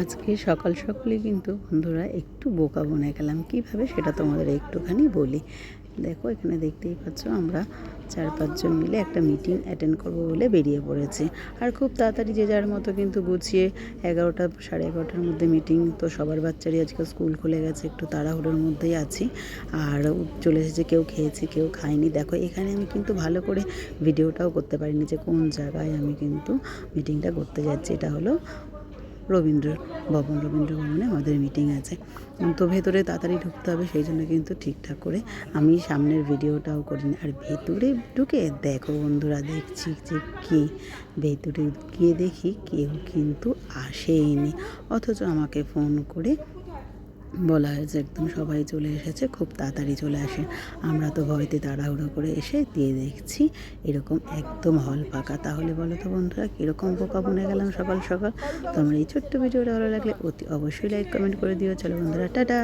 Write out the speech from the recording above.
আজকে সকাল সকালে কিন্তু বন্ধুরা একটু বোকা বনে গেলাম। কীভাবে? সেটা তোমাদের একটুখানি বলি। দেখো, এখানে দেখতেই পাচ্ছ আমরা চার পাঁচজন মিলে একটা মিটিং অ্যাটেন্ড করব বলে বেরিয়ে পড়েছি। আর খুব তাড়াতাড়ি যে যার মতো কিন্তু গুছিয়ে এগারোটা, সাড়ে এগারোটার মধ্যে মিটিং তো সবার বাচ্চারই আজকে স্কুল খুলে গেছে, একটু তাড়াহুড়োর মধ্যেই আছি। আর চলে এসেছে, কেউ খেয়েছে, কেউ খায়নি। দেখো, এখানে আমি কিন্তু ভালো করে ভিডিওটাও করতে পারিনি যে কোন জায়গায় আমি কিন্তু মিটিংটা করতে যাচ্ছি। এটা হলো রবীন্দ্র ভবন, রবীন্দ্র ভবনে আমাদের মিটিং আছে। তো ভেতরে তাড়াতাড়ি ঢুকতে হবে, সেই জন্য কিন্তু ঠিকঠাক করে আমি সামনের ভিডিওটাও করিনি। আর ভেতরে ঢুকে দেখো বন্ধুরা, দেখছি যে কি ভেতরে গিয়ে দেখি কেউ কিন্তু আসেইনি অথচ আমাকে ফোন করে বলা হয়েছে একদম সবাই চলে এসেছে, খুব তাড়াতাড়ি চলে আসে। আমরা তো ভয়তে তাড়াহুড়ো করে এসে দিয়ে দেখছি, এরকম একদম হল ফাঁকা। তাহলে বলো তো বন্ধুরা, কীরকম বোকা বনে গেলাম সকাল সকাল? তোমরা এই ছোট্ট ভিডিওটা ভালো লাগলে অতি অবশ্যই লাইক কমেন্ট করে দিও। চলো বন্ধুরা, টাটা!